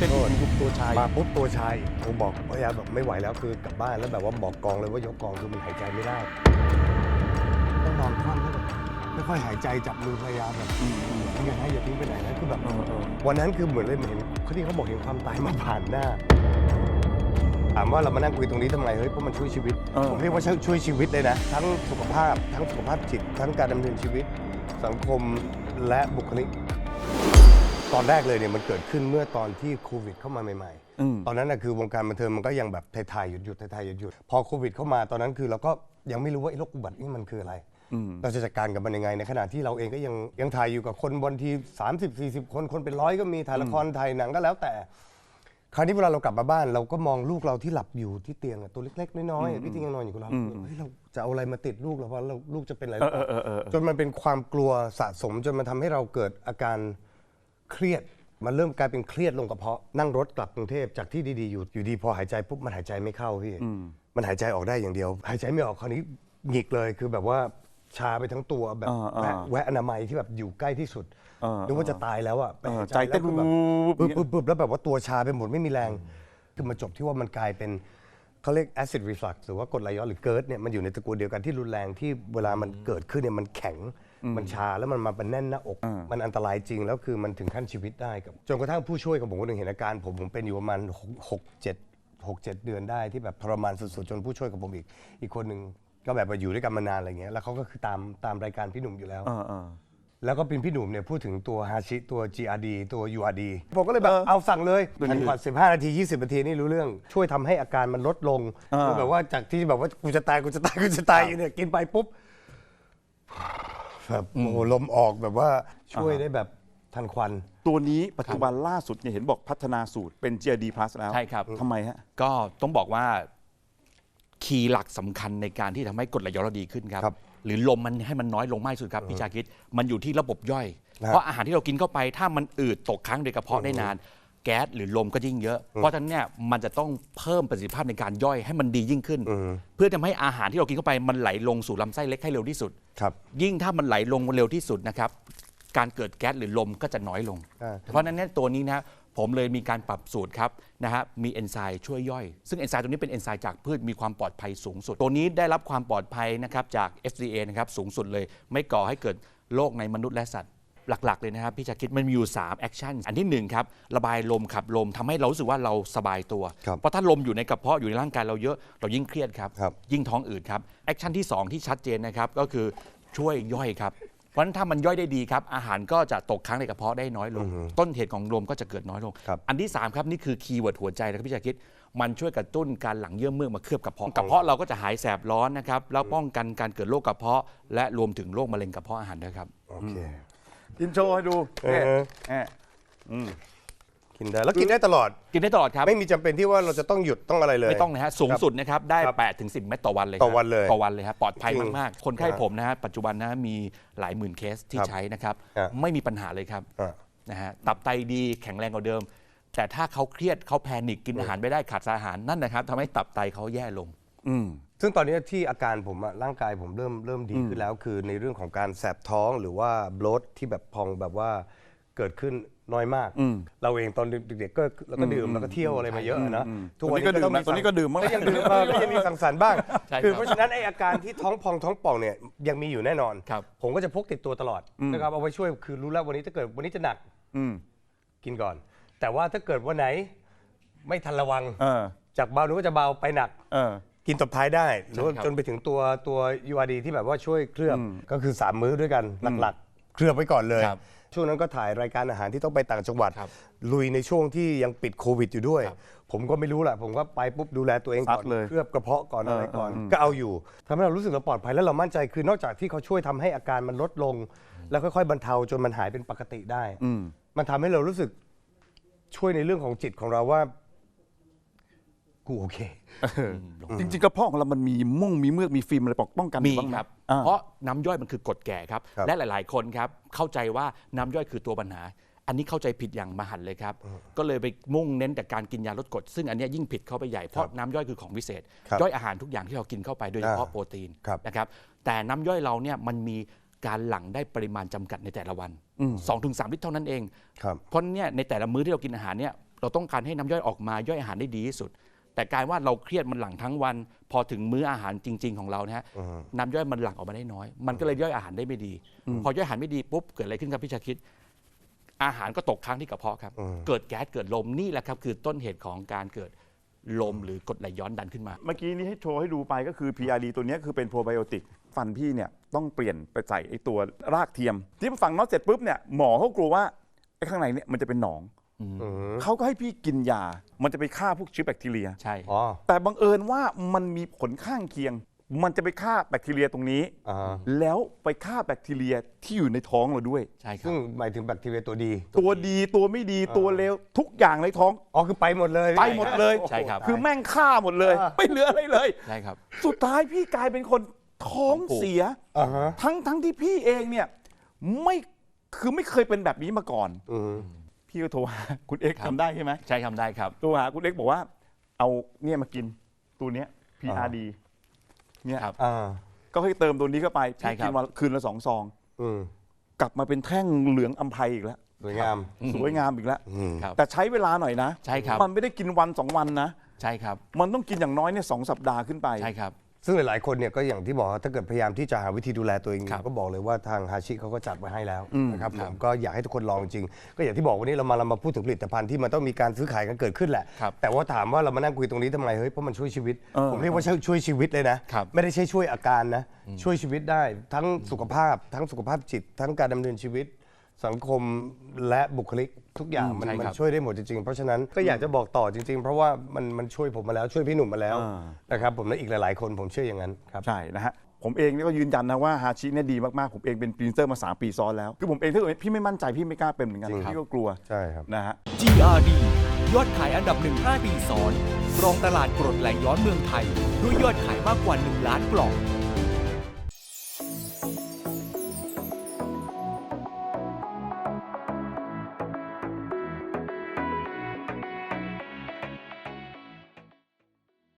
เป็นโทษตัวชายมาปุ๊บตัวชายผมบอกภรรยาแบบไม่ไหวแล้วคือกลับบ้านแล้วแบบว่าบอกกองเลยว่ายกกองคือมันหายใจไม่ได้ต้องนอนคว่ำแล้วแบบค่อยๆหายใจจับมือภรรยาแบบอย่าให้อย่าทิ้งไปไหนนะคือแบบเออเออวันนั้นคือเหมือนเลยเห็นเขาที่เขาบอกเห็นความตายมาผ่านหน้าถามว่าเรามานั่งคุยตรงนี้ทำไมเฮ้ยเพราะมันช่วยชีวิตเออผมเรียกว่าช่วยชีวิตเลยนะ ทั้งสุขภาพ ทั้งสุขภาพจิต ทั้งการดำเนินชีวิต สังคมและบุคลิก ตอนแรกเลยเนี่ยมันเกิดขึ้นเมื่อตอนที่โควิดเข้ามาใหม่อืมๆตอนนั้นนะคือวงการบันเทิงมันก็ยังแบบถ่ายๆหยุดๆถ่ายๆหยุดๆพอโควิดเข้ามาตอนนั้นคือเราก็ยังไม่รู้ว่าไอ้โรคอุบัตินี่มันคืออะไรอืมเราจะจัดการกับมันยังไง ในขณะที่เราเองก็ยังยังถ่ายอยู่กับคนบนที 30 40 คนคนเป็นร้อยก็มีถ่ายละครถ่ายหนังก็แล้วแต่ คราวนี้เวลาเรากลับมาบ้าน เราก็มองลูกเราที่หลับอยู่ที่เตียงอะตัวเล็กๆน้อยๆอะพี่ทิ้งยังนอนอยู่กับเราเฮ้ยเราจะเอาอะไรมาติดลูกเราเพราะเราลูกจะเป็นอะไรหรือเปล่าเออเออเออเออจนมันเป็นความกลัวสะสมจนมันทำให้เราเกิดอาการ เครียด มันเริ่มกลายเป็นเครียดลงกระเพาะนั่งรถกลับกรุงเทพจากที่ดีๆอยู่อยู่ดีพอหายใจปุ๊บมันหายใจไม่เข้าพี่มันหายใจออกได้อย่างเดียว หายใจไม่ออกคราวนี้หงิกเลยคือแบบว่าชาไปทั้งตัวแบบอ่าอ่า แวะแวะอนามัยที่แบบอยู่ใกล้ที่สุดอ่านึกว่าจะตายแล้วอะไปเออหายใจเต้นแล้วคือแบบวูบปึ๊บปึ๊บปึ๊บแล้วแบบว่าตัวชาไปหมดไม่มีแรง คือมาจบที่ว่ามันกลายเป็นเขาเรียก acid reflux หรือว่ากรดไหลย้อนหรือเกิร์ดเนี่ยมันอยู่ในตระกูลเดียวกันที่รุนแรงที่เวลามันเกิดขึ้นเนี่ยมันแข็ง มันชาแล้วมันมาเป็นแน่นหน้าอก มันอันตรายจริงแล้วคือมันถึงขั้นชีวิตได้กับจนกระทั่งผู้ช่วยของผมคนหนึ่งเห็นอาการผมผมเป็นอยู่ประมาณหกเจ็ดหกเจ็ดเดือนได้ที่แบบทรมานสุดๆจนผู้ช่วยของผมอีก อีกคนหนึ่งก็แบบมาอยู่ด้วยกันมานานอะไรเงี้ยแล้วเขาก็คือตามตามรายการพี่หนุ่มอยู่แล้วเออเออแล้วก็เป็นพี่หนุ่มเนี่ยพูดถึงตัวฮาชิตัว GRD ตัว URD ผมก็เลยแบบเอาสั่งเลยทันกว่า15 นาที 20 นาทีนี่รู้เรื่อง ช่วยทำให้อาการมันลดลงอ่าคือแบบว่าจากที่แบบว่ากูจะตายกูจะตายกูจะตายอยู่เนี่ยกินไปปุ๊บ แบบโอ้โหลมออกแบบว่าช่วยได้แบบทันควัน ตัวนี้ปัจจุบันล่าสุดเนี่ยเห็นบอกพัฒนาสูตรเป็น GRD plus แล้วใช่ครับ ทำไมฮะ ก็ต้องบอกว่าคีย์หลักสำคัญในการที่ทำให้กรดไหลย้อนเราดีขึ้นครับ ครับหรือลมมันให้มันน้อยลงมากที่สุดครับพี่ชาคิดมันอยู่ที่ระบบย่อยนะเพราะอาหารที่เรากินเข้าไปถ้ามันอืดตกค้างในกระเพาะได้นาน แก๊สหรือลมก็ยิ่งเยอะ เพราะฉะนั้นเนี่ยมันจะต้องเพิ่มประสิทธิภาพในการย่อยให้มันดียิ่งขึ้น เพื่อทำให้อาหารที่เรากินเข้าไปมันไหลลงสู่ลำไส้เล็กให้เร็วที่สุดครับยิ่งถ้ามันไหลลงเร็วที่สุดนะครับการเกิดแก๊สหรือลมก็จะน้อยลงอ่าเพราะฉะนั้นเนี่ยตัวนี้นะผมเลยมีการปรับสูตรครับนะฮะมีเอนไซม์ช่วยย่อย ซึ่งเอนไซม์ตัวนี้เป็นเอนไซม์จากพืชมีความปลอดภัยสูงสุด ตัวนี้ได้รับความปลอดภัยนะครับจาก FDA นะครับสูงสุดเลย ไม่ก่อให้เกิดโรคในมนุษย์และสัตว์ หลัก ๆ เลยนะครับพี่ชาคิดมันมีอยู่3แอคชั่นอันที่1ครับระบายลมขับลมทำให้เรารู้สึกว่าเราสบายตัวครับเพราะถ้าลมอยู่ในกระเพาะอยู่ในร่างกายเราเยอะเรายิ่งเครียดครับครับยิ่งท้องอืดครับแอคชั่นที่ 2 ที่ชัดเจนนะครับก็คือช่วยย่อยครับเพราะฉะนั้นถ้ามันย่อยได้ดีครับ อาหารก็จะตกค้างในกระเพาะได้น้อยลง ต้นเหตุของลมก็จะเกิดน้อยลงครับอันที่ 3 ครับ นี่คือคีย์เวิร์ดหัวใจนะครับพี่ชาคิด มันช่วยกระตุ้นการหลั่งเยื่อเมือกมาเคลือบกระเพาะกระเพาะเราก็จะหายแสบร้อนนะครับแล้วป้องกันการเกิดโรคกระเพาะ และรวมถึงโรคมะเร็งกระเพาะอาหารด้วยครับโอเค กินโชว์ให้ดูเออแอะอืมกินได้แล้วกินได้ตลอด กินได้ตลอดครับ ไม่มีจำเป็นที่ว่าเราจะต้องหยุดต้องอะไรเลย ไม่ต้องนะฮะสูงสุดนะครับได้ครับ8ถึง10เม็ดต่อวันเลยต่อวันเลยต่อวันเลยครับปลอดภัยจริงมากๆ คนไข้ครับผมนะฮะปัจจุบันนะฮะมีหลายหมื่นเคสที่ครับใช้นะครับ ครับ ไม่มีปัญหาเลยครับอ่านะฮะตับไตดีแข็งแรงกว่าเดิม แต่ถ้าเขาเครียดเขาแพนิคกินอาหารไม่ได้ขาดสารอาหารนั่นนะครับทำให้ตับไตเขาแย่ลง อืม ซึ่งตอนนี้ที่อาการผมอะร่างกายผมเริ่มเริ่มดีขึ้นแล้วคือในเรื่องของการแสบท้องหรือว่าบลดที่แบบพองแบบว่าเกิดขึ้นน้อยมาก เราเองตอนเด็กๆก็เราก็ดื่มแล้วก็เที่ยวอะไรมาเยอะอะนะตอนนี้ก็ดื่มนะตอนนี้ก็ดื่มบ้างก็ยังดื่มบ้างก็ยังมีสังสรรค์บ้าง ใช่ครับคือเพราะฉะนั้นไออาการที่ท้องพองท้องป่องเนี่ยยังมีอยู่แน่นอน ครับ ผมก็จะพกติดตัวตลอดนะครับเอาไว้ช่วยคือรู้แล้ววันนี้ถ้าเกิดวันนี้จะหนักอืมกินก่อน แต่ว่าถ้าเกิดวันไหนไม่ทันระวังเออจากเบาหรือว่าจะเบาไปหนัก เออ กินตบท้ายได้หรือว่าใช่ครับจนไปถึงตัวตัว URD ที่แบบว่าช่วยเคลือบก็คือ 3 มื้อด้วยกันหลักๆ เคลือบไว้ก่อนเลยครับช่วงนั้นก็ถ่ายรายการอาหารที่ต้องไปต่างจังหวัดครับลุยในช่วงที่ยังปิดโควิดอยู่ด้วยครับผมก็ไม่รู้แหละผมก็ไปปุ๊บดูแลตัวเองก่อนซัดเลยเคลือบกระเพาะก่อนอะไรก่อนเออเออก็เอาอยู่ทำให้เรารู้สึกเราปลอดภัยแล้วเรามั่นใจคือนอกจากที่เขาช่วยทำให้อาการมันลดลง แล้วค่อยๆบรรเทาจนมันหายเป็นปกติได้อืมมันทำให้เรารู้สึกช่วยในเรื่องของจิตของเราว่า กูโอเค จริงๆกระเพาะของเรามันมีม่วงมีเมือกมีฟิล์มอะไรปกป้องกันมีบ้างไหครับ อ่า เพราะน้ำย่อยมันคือกรดแก่ครับ ครับและหลาย ๆ คนครับ เข้าใจว่าน้ำย่อยคือตัวปัญหา อันนี้เข้าใจผิดอย่างมหันต์เลยครับ ก็เลยไปมุ่งเน้นแต่การกินยาลดกรดซึ่งอันเนี้ยยิ่งผิดเข้าไปใหญ่เพราะน้ำย่อยคือของวิเศษ ครับย่อยอาหารทุกอย่างที่เรากินเข้าไปโดยเฉพาะอ่าโปรตีนครับ นะครับ แต่น้ำย่อยเราเนี่ยมันมีการหลั่งได้ปริมาณจำกัดในแต่ละวัน2-3ลิตรเท่านั้นเอง ครับ เพราะเนี่ยในแต่ละมื้อที่เรากินอาหารเนี่ยเราต้องการให้น้ำย่อยออกมาย่อยอาหารได้ดีที่สุด แต่กลารว่าเราเครียดมันหลั่งทั้งวัน พอถึงมื้ออาหารจริง ๆ ของเรานะฮะ น้ำย่อยมันหลั่งออกมาได้น้อย มันก็เลยย่อยอาหารได้ไม่ดี พอย่อยอาหารไม่ดีปุ๊บเกิดอะไรขึ้นครับพี่ชาคิด อาหารก็ตกค้างที่กระเพาะครับเกิดแก๊สเกิดลมนี่แหละครับ คือต้นเหตุของการเกิดลมหรือกรดไหลย้อนดันขึ้นมา เมื่อกี้นี้ให้โชว์ให้ดูไปก็คือ PRD ตัวเนี้ยคือเป็นโปรไบโอติกฟันพี่เนี่ยต้องเปลี่ยนไปใส่ไอ้ตัวรากเทียม ที่ฝังน็อตเสร็จปุ๊บเนี่ยหมอเขากลัวว่าไอ้ข้างในเนี่ยมันจะเป็นหนอง เขาก็ให้พี่กินยา มันจะไปฆ่าพวกเชื้อแบคทีเรีย ใช่ อ๋อ แต่บังเอิญว่ามันมีผลข้างเคียง มันจะไปฆ่าแบคทีเรียตรงนี้ อ่าฮะ แล้วไปฆ่าแบคทีเรียที่อยู่ในท้องเราด้วย ใช่ครัซึ่บงหมายถึงแบคทีเรียตัวดี ตัวดีตัวไม่ดีตัวเลวทุกอย่างในท้อง อ๋อ คือไปหมดเลย ไปหมดเลย ใช่ครับ คือแม่งฆ่าหมดเลย อ่า ไม่เหลืออะไรเลย ใช่ครับ สุดท้ายพี่กลายเป็นคนท้องท้องผูกเสีย อ่าฮะทั้งทั้งที่พี่เองเนี่ยไม่คือไม่เคยเป็นแบบนี้มาก่อน อืม พี่ก็โทรหาคุณเอ็กซ์ครับ ทำได้ใช่ไหมใช่ทำได้ครับ โทรหาคุณเอ็กซ์บอกว่า เอาเนี่ยมากินตัวเนี้ย PRD เนี่ยครับ อ่าก็ให้เติมตัวนี้เข้าไปใช่พี่ครับ กินวันคืนละสองซอง อืมกลับมาเป็นแท่งเหลืองอัมไพอีกแล้ว สวยงามสวยงามอีกแล้ว อืมครับ แต่ใช้เวลาหน่อยนะ ใช่ครับ มันไม่ได้กินวันสองวันนะ ใช่ครับ มันต้องกินอย่างน้อยเนี่ยสองสัปดาห์ขึ้นไป ใช่ครับ ซึ่งหลาย ๆ คนเนี่ยก็อย่างที่บอกว่าถ้าเกิดพยายามที่จะหาวิธีดูแลตัวเองครับก็บอกเลยว่าทางฮาชิเขาก็จัดไว้ให้แล้วอืมนะครับคผรับมก็อยากให้ทุกคนลองจริง ก็อย่างที่บอกวันนี้เรามาเรามาพูดถึงผลิตภัณฑ์ที่มันต้องมีการซื้อขายกันเกิดขึ้นแหละครับแต่ว่าถามว่าเรามานั่งคุยตรงนี้ทำไมเฮ้ยเพราะมันช่วยชีวิตเออผมเรียกว่าช่วยช่วยชีวิตเลยนะครับไม่ได้ใช่ช่วยอาการนะช่วยชีวิตได้ ทั้งสุขภาพ ทั้งสุขภาพจิต ทั้งการดำเนินชีวิต สังคมและบุคลิกทุกอย่างมันใช่มันครับช่วยได้หมดจริงๆ เพราะฉะนั้นก็อยากจะบอกต่อจริง ๆ เพราะว่ามันมันช่วยผมมาแล้วช่วยพี่หนุ่มมาแล้วอ่า นะครับผมและอีกหลาย ๆ คนผมเชื่ออย่างนั้นครับ ใช่นะฮะผมเองเนี่ยก็ยืนยันนะว่าฮาชิเนี่ยดีมากๆ ผมเองเป็นพรีเซนเตอร์มา 3 ปีซ้อนแล้ว คือผมเองถ้าเกิดพี่ไม่มั่นใจพี่ไม่กล้าเป็นเหมือนกันจริงครับ พี่ก็กลัวใช่ครับ นะฮะ GRD ยอดขายอันดับหนึ่ง5ปีซ้อน รองตลาดกรดไหลย้อนเมืองไทย ด้วยยอดขายมากกว่า 1 ล้านกล่อง